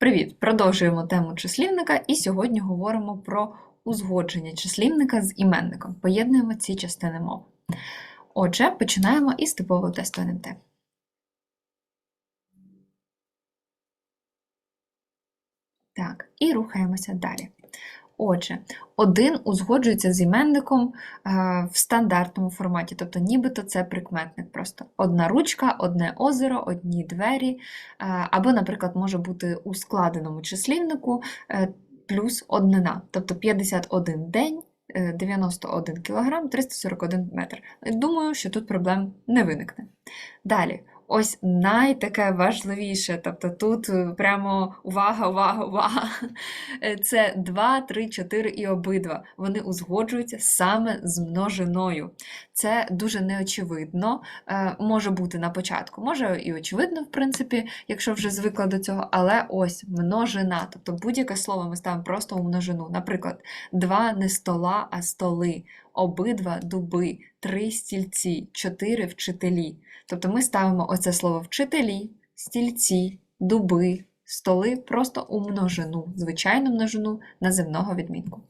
Привіт! Продовжуємо тему числівника, і сьогодні говоримо про узгодження числівника з іменником. Поєднуємо ці частини мови. Отже, починаємо із типового тесту НМТ. Так, і рухаємося далі. Отже, один узгоджується з іменником е, в стандартному форматі, тобто нібито це прикметник просто. Одна ручка, одне озеро, одні двері, е, або, наприклад, може бути у складеному числівнику е, плюс однина, тобто 51 день. е, 91 кг, 341 метр. Думаю, що тут проблем не виникне. Далі, ось найтаке важливіше, тобто тут е, прямо увага, увага, увага. Е, Це 2, 3, 4 і обидва. Вони узгоджуються саме з множиною. Це дуже неочевидно, е, може бути на початку, може і очевидно, в принципі, якщо вже звикла до цього, але ось множина, тобто будь-яке слово ми ставимо просто у множину. Наприклад, два не стола, а столи, обидва дуби, три стільці, чотири вчителі. Тобто ми ставимо оце слово вчителі, стільці, дуби, столи просто у множину, звичайну множину наземного відмінку.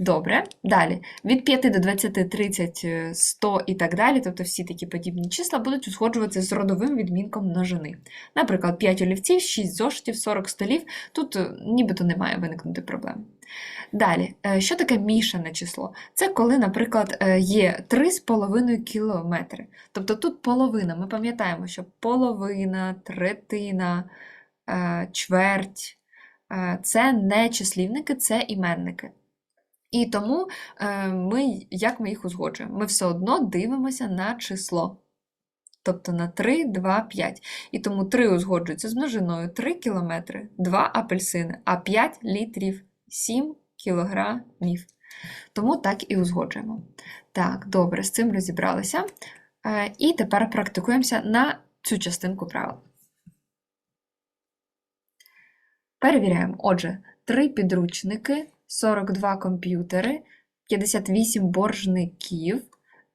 Добре, далі. Від 5 до 20, 30, е, 100 і так далі, тобто всі такі подібні числа будуть узгоджуватися з родовим відмінком множини. Наприклад, 5 олівців, 6 зошитів, 40 столів. Тут е, нібито не має виникнути проблем. Далі, е, що таке мішане число? Це коли, наприклад, е, є 3,5 кілометри. Тобто тут половина. Ми пам'ятаємо, що половина, третина, чверть це не числівники, це іменники. І тому е, ми, як ми їх узгоджуємо? Ми все одно дивимося на число. Тобто на 3, 2, 5. І тому 3 узгоджується з множиною 3 кілометри, 2 апельсини, а 5 літрів 7 кілограмів. Тому так і узгоджуємо. Так, добре, з цим розібралися. Е, І тепер практикуємося на цю частинку правил. Перевіряємо. Отже, 3 підручники, 42 комп'ютери, 58 боржників,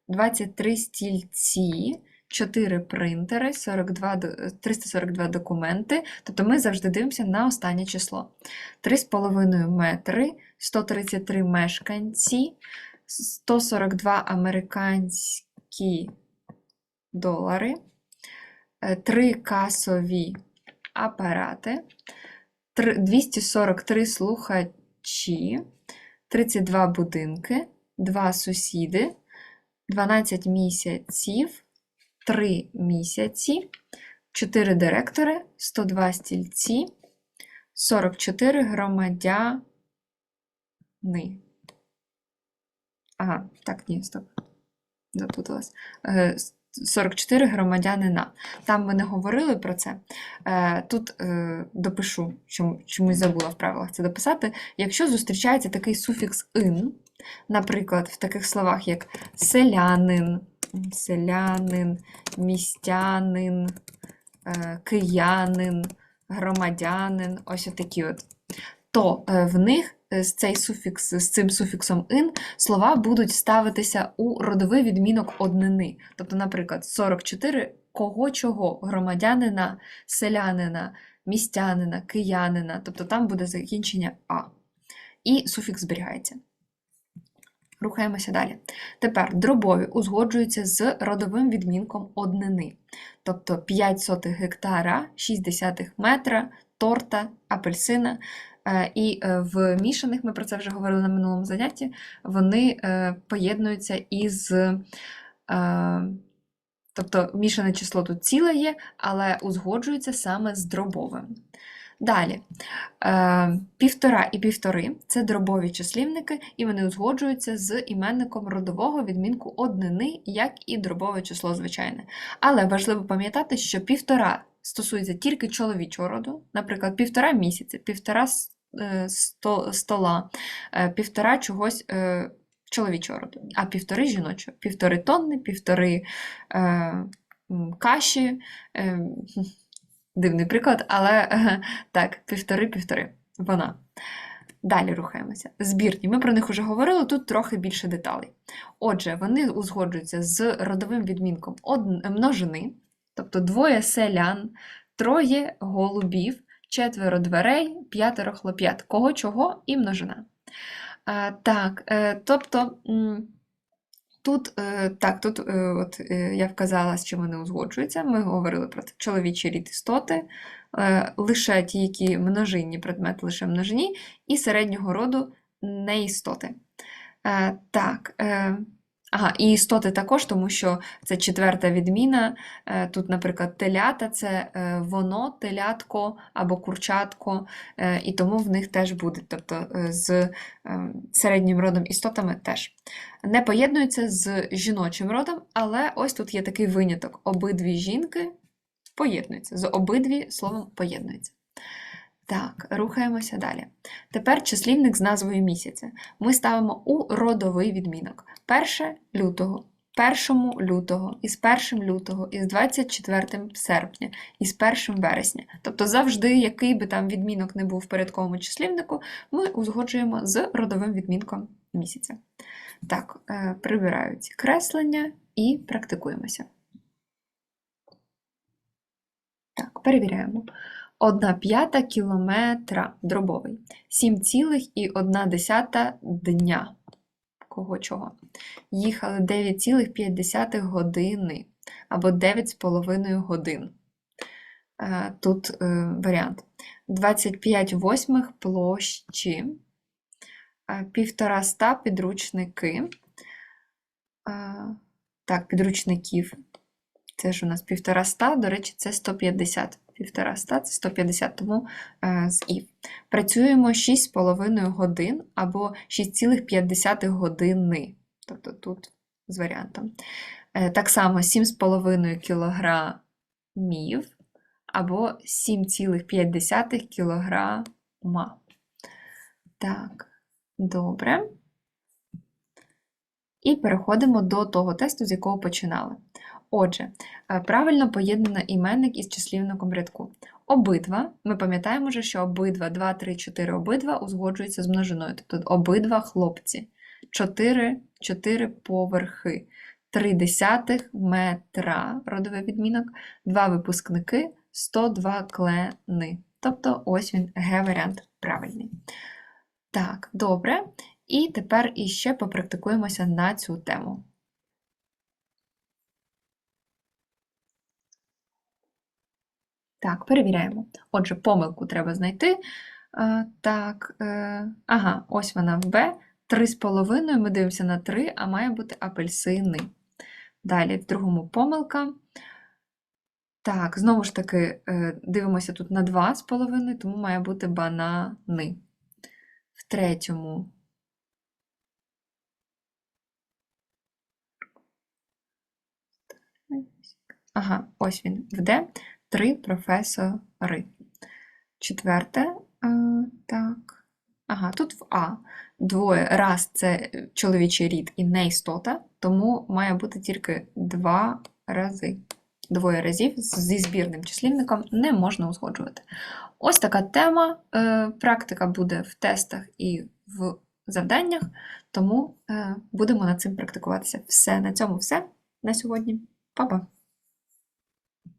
23 стільці, 4 принтери, 42, 342 документи. Тобто ми завжди дивимося на останнє число. 3,5 метри, 133 мешканці, 142 американські долари, 3 касові апарати, 243 слухачі, 32 будинки, 2 сусіди, 12 місяців, 3 місяці, 4 директори, 102 стільці, 44 громадяни. Ага, так, ні, стоп. Запуталась. Е, с- 44 громадянина. Там ми не говорили про це. Е, Тут е, допишу, чомусь забула в правилах це дописати. Якщо зустрічається такий суфікс ин, наприклад, в таких словах, як селянин, селянин, містянин, е, киянин, громадянин, ось такі от, то е, в них е, з, цей суфікс, з цим суфіксом ин слова будуть ставитися у родовий відмінок однини. Тобто, наприклад, 44 кого чого громадянина, селянина, містянина, киянина, тобто там буде закінчення А. І суфікс зберігається. Рухаємося далі. Тепер дробові узгоджуються з родовим відмінком однини. Тобто 5 сотих гектара, 6 десятих метра, торта, апельсина. Е, І е, в мішаних, ми про це вже говорили на минулому занятті, вони е, поєднуються із. Тобто мішане число тут ціле є, але узгоджується саме з дробовим. Далі, півтора і півтори це дробові числівники, і вони узгоджуються з іменником родового відмінку однини, як і дробове число звичайне. Але важливо пам'ятати, що півтора стосується тільки чоловічого роду, наприклад, півтора місяця, півтора стола, е, півтора чогось е, чоловічого роду, а півтори жіночого, півтори тонни, півтори е, каші. Е, дивний приклад, але е, так, півтори-півтори. Вона. Далі рухаємося. Збірні. Ми про них вже говорили, тут трохи більше деталей. Отже, вони узгоджуються з родовим відмінком множини, тобто двоє селян, троє голубів, четверо дверей, п'ятеро хлоп'ят. Кого, чого і множина. Так, е, тобто. Тут, е, так, тут е, от, я вказала, з чим вони узгоджуються. Ми говорили про це. чоловічий рід істоти, лише ті, які множинні предмети, лише множині, і середнього роду неістоти. Так, ага, і істоти також, тому що це четверта відміна. Е, тут, наприклад, телята це е, воно, телятко або курчатко, е, і тому в них теж буде, тобто з середнім родом істотами теж. Не поєднуються з жіночим родом, але ось тут є такий виняток. Обидві жінки поєднуються. З обидві словом поєднуються. Так, рухаємося далі. Тепер числівник з назвою місяця. Ми ставимо у родовий відмінок. 1 лютого, 1 лютого, із 1 лютого, із 24 серпня, із 1 вересня. Тобто завжди, який би там відмінок не був в порядковому числівнику, ми узгоджуємо з родовим відмінком місяця. Так, е, прибираю креслення і практикуємося. Так, перевіряємо. 1 п'ята кілометра дробовий. 7,1 дня. Кого чого? Їхали 9,5 години або 9,5 годин. Е, Тут е, варіант. 25 восьмих площі, е, півтораста підручники. Е, Так, підручників. Це ж у нас півтораста, до речі, це 150. Півтораста це 150, тому е, з ІВ. Працюємо 6,5 годин або 6,5 години. Тобто тут з варіантом. Е, так само 7,5 кілограмів або 7,5 кілограма. Так, добре. І переходимо до того тесту, з якого починали. Отже, е, правильно поєднано іменник із числівником рядку. Обидва, ми пам'ятаємо вже, що обидва, 2, 3, 4 обидва узгоджуються з множиною, тобто обидва хлопці. 4, 4 поверхи, 3 десятих метра, родовий відмінок, 2 випускники, 102 клени. Тобто ось він, Г-варіант правильний. Так, добре. І тепер іще попрактикуємося на цю тему. Так, перевіряємо. Отже, помилку треба знайти. Так, е, ага, ось вона в Б. 3,5, ми дивимося на 3, а має бути апельсини. Далі, в другому помилка. Так, знову ж таки, е, дивимося тут на 2,5, тому має бути банани. В третьому. Ага, ось він в Д. Три професори. Четверте, е, так. Ага, тут в А. Двоє раз це чоловічий рід і не істота, тому має бути тільки два рази. Двоє разів зі збірним числівником не можна узгоджувати. Ось така тема. Е, Практика буде в тестах і в завданнях, тому е, будемо над цим практикуватися. Все, на цьому все на сьогодні. Па-па!